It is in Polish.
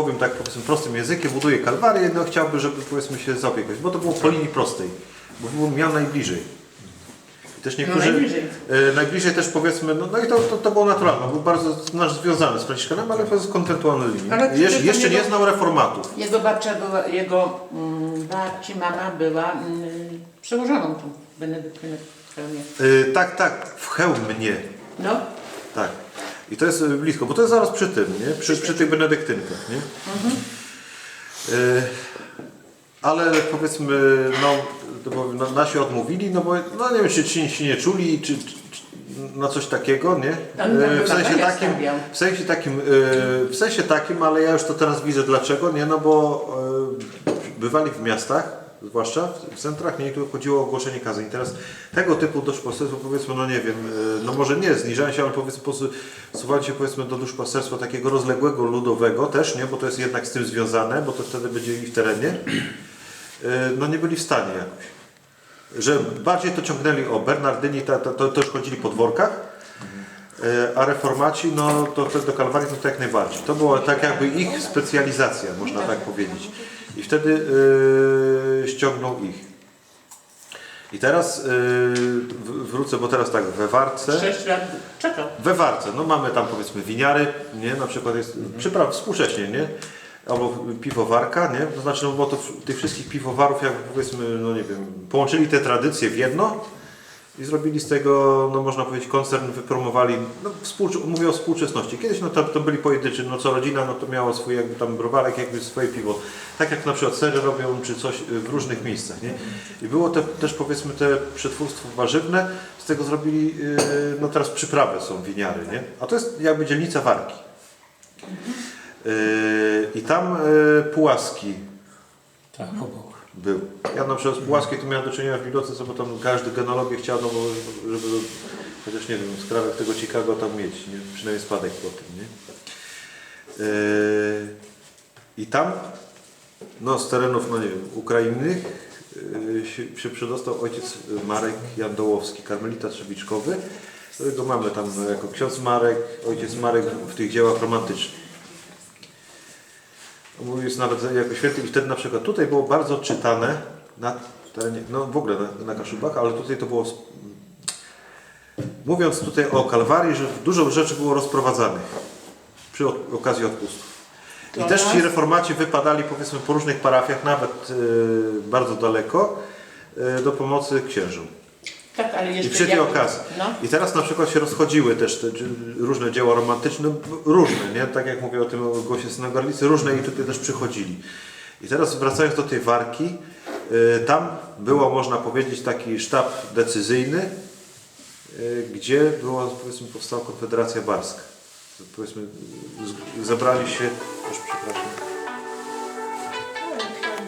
powiem tak powiedzmy prostym językiem, buduje kalwarię, no chciałby, żeby powiedzmy się zaopiekać, bo to było po linii prostej, bo miał najbliżej. Też niektórzy, najbliżej. e, najbliżej też powiedzmy, no, no i to, to, to było naturalne, był bardzo nasz związany z Franciszkanami, ale to z kontynualnej linii. Ale Jesz, jeszcze to nie jego- znał reformatów. Jego babcia była, jego mm, babci mama była mm, przełożoną tu Benedyktyny w Chełmie. E, tak, tak, w Chełmnie. No, Tak. I to jest y, blisko, bo to jest zaraz przy tym, nie? Przy, przy tych benedyktynach, nie? Y, ale powiedzmy, no, bo na- nasi odmówili, no bo, no nie wiem, czy ci się nie czuli, czy, czy, na coś takiego, nie? Tam Y, jakby w sensie takim, w sensie takim, w sensie takim, ale ja już to teraz widzę dlaczego, nie? No bo bywali w miastach, zwłaszcza w, centrach, nie? I tu chodziło o ogłoszenie kazy. I teraz tego typu duszpasterstwo, powiedzmy, no nie wiem, y, no może nie zniżają się, ale powiedzmy, się powiedzmy do duszpasterstwa takiego rozległego, ludowego też, nie? Bo to jest jednak z tym związane, bo to wtedy będzie i w terenie. Y, No nie byli w stanie jakoś. Że bardziej to ciągnęli o Bernardyni, to, to, to też chodzili po dworkach, E, A reformaci, no to wtedy do Kalwarii to jak najbardziej. To była tak jakby ich specjalizacja, można tak powiedzieć. I wtedy yy, ściągnął ich. I teraz yy, wrócę, bo teraz tak, we Warce. 6 lat czekał. We Warce, no mamy tam powiedzmy winiary, nie? Na przykład jest przypraw współcześnie, nie? Albo piwowarka, nie? To znaczy, no bo to tych wszystkich piwowarów, jak powiedzmy, no nie wiem, połączyli te tradycje w jedno i zrobili z tego, no można powiedzieć, koncern, wypromowali, no współczu- mówię o współczesności. Kiedyś no to, to byli pojedynczy, no co rodzina, no to miała swój jakby tam browarek, jakby swoje piwo. Tak jak na przykład sery robią, czy coś y, w różnych miejscach, nie? I było te, też powiedzmy te przetwórstwo warzywne, z tego zrobili, y, no teraz przyprawy są winiary, nie? A to jest jakby dzielnica Warki. Y, I tam y, Pułaski Tak, obok. Był. Ja na przykład z Pułaskiem to miałem do czynienia w bibliotece, bo tam każdy genologię chciał, no bo żeby, chociaż nie wiem, skrawek tego Chicago tam mieć, nie? przynajmniej spadek po tym, nie? Yy, I tam, no z terenów, no nie wiem, Ukrainy yy, się, przedostał ojciec Marek Jandołowski, karmelita trzewiczkowy, którego mamy tam no, jako ksiądz Marek, ojciec Marek w tych dziełach romantycznych. Jest nawet jako święty i wtedy na przykład tutaj było bardzo czytane na terenie, no w ogóle na, na ale tutaj to było, mówiąc tutaj o Kalwarii, że dużo rzeczy było rozprowadzanych przy okazji odpustów. I też ci reformaci wypadali powiedzmy po różnych parafiach, nawet y, bardzo daleko, y, do pomocy księżom. Tak, ale I jeszcze przy tej jak- okazji. No, I teraz na przykład się rozchodziły też te różne dzieła romantyczne, różne, nie? Tak jak mówię o tym o głosie Synagorlicy, różne i tutaj też przychodzili. I teraz wracając do tej warki, y, tam było, można powiedzieć, taki sztab decyzyjny, y, gdzie była, powiedzmy, powstała Konfederacja Barska. Powiedzmy, zebrali się, już przepraszam,